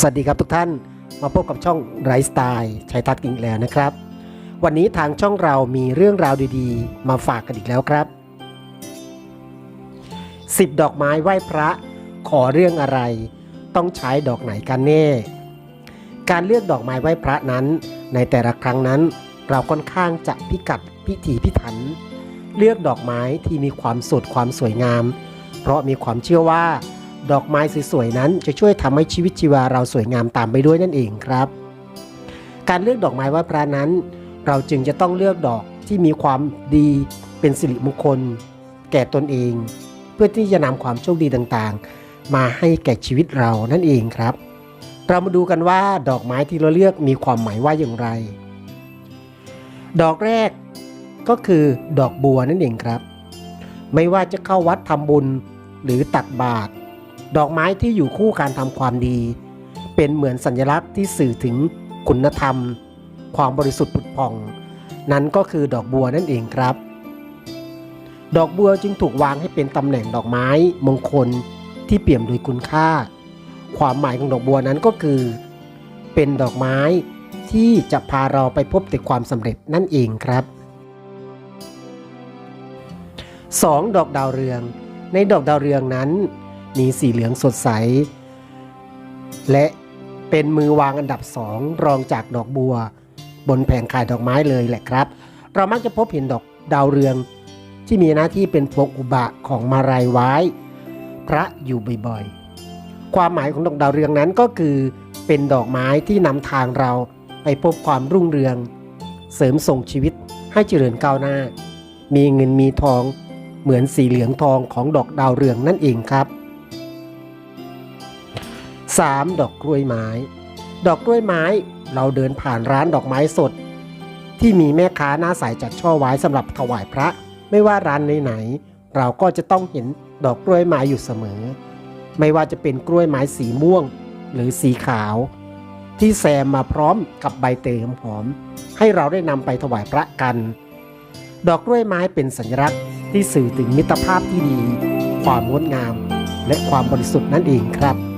สวัสดีครับทุกท่านมาพบกับช่องไรสไตล์ชัยทัศน์กิงแล้วนะครับ วันนี้ทางช่องเรามีเรื่องราวดีๆ มาฝากกันอีกแล้วครับ 10 ดอกไม้ไหว้พระ ขอเรื่องอะไร ต้องใช้ดอกไหนกันแน่ การเลือกดอกไม้ไหว้พระนั้น ในแต่ละครั้งนั้น เราค่อนข้างจะพิกัดพิถีพิถัน เลือกดอกไม้ที่มีความสดความสวยงาม เพราะมีความเชื่อว่า ดอกไม้สวยๆนั้น จะช่วยทำให้ชีวิตชีวาเราสวยงามตามไปด้วยนั่นเองครับ การเลือกดอกไม้ไหว้พระนั้น เราจึงจะต้องเลือกดอกที่มีความดีเป็นสิริมงคล แก่ตนเอง เพื่อที่จะนำความโชคดีต่างๆ มาให้แก่ชีวิตเรานั่นเองครับ เรามาดูกันว่าดอกไม้ที่เราเลือกมีความหมายว่าอย่างไร ดอกแรกก็คือดอกบัวนั่นเองครับ ไม่ว่าจะเข้าวัดทำบุญหรือตักบาตร ดอกไม้ที่อยู่คู่การทำความดี เป็นเหมือนสัญลักษณ์ที่สื่อถึงคุณธรรม ความบริสุทธิ์ผุดผ่อง นั้นก็คือดอกบัวนั่นเองครับ ดอกบัวจึงถูกวางให้เป็นตำแหน่งดอกไม้มงคลที่เปี่ยมด้วยคุณค่า ความหมายของดอกบัวนั้นก็คือ เป็นดอกไม้ที่จะพาเราไปพบแต่ความสำเร็จนั่นเองครับ 2. ดอกดาวเรือง ในดอกดาวเรืองนั้น มีสีเหลืองสดใส และเป็นมือวางอันดับสองรองจากดอกบัว บนแผงขายดอกไม้เลยแหละครับ เรามักจะพบเห็นดอกดาวเรือง ที่มีหน้าที่เป็นพวงอุบะของมาลายไว้ พระอยู่บ่อยๆ ความหมายของดอกดาวเรืองนั้นก็คือเป็นดอกไม้ที่นำทางเราไปพบความรุ่งเรือง เสริมส่งชีวิตให้เจริญก้าวหน้า มีเงินมีทองเหมือนสีเหลืองทองของดอกดาวเรืองนั่นเองครับ 3. ดอกกล้วยไม้ ดอกกล้วยไม้เราเดินผ่านร้านดอกไม้สด ที่มีแม่ค้าหน้าใสจัดช่อไว้สำหรับถวายพระ ไม่ว่าร้านไหนๆเราก็จะต้องเห็นดอกกล้วยไม้อยู่เสมอ ไม่ว่าจะเป็นกล้วยไม้สีม่วงหรือสีขาว ที่แซมมาพร้อมกับใบเตยหอมๆให้เราได้นำไปถวายพระกัน ดอกกล้วยไม้เป็นสัญลักษณ์ที่สื่อถึงมิตรภาพที่ดี ความงดงาม และความบริสุทธิ์นั่นเองครับ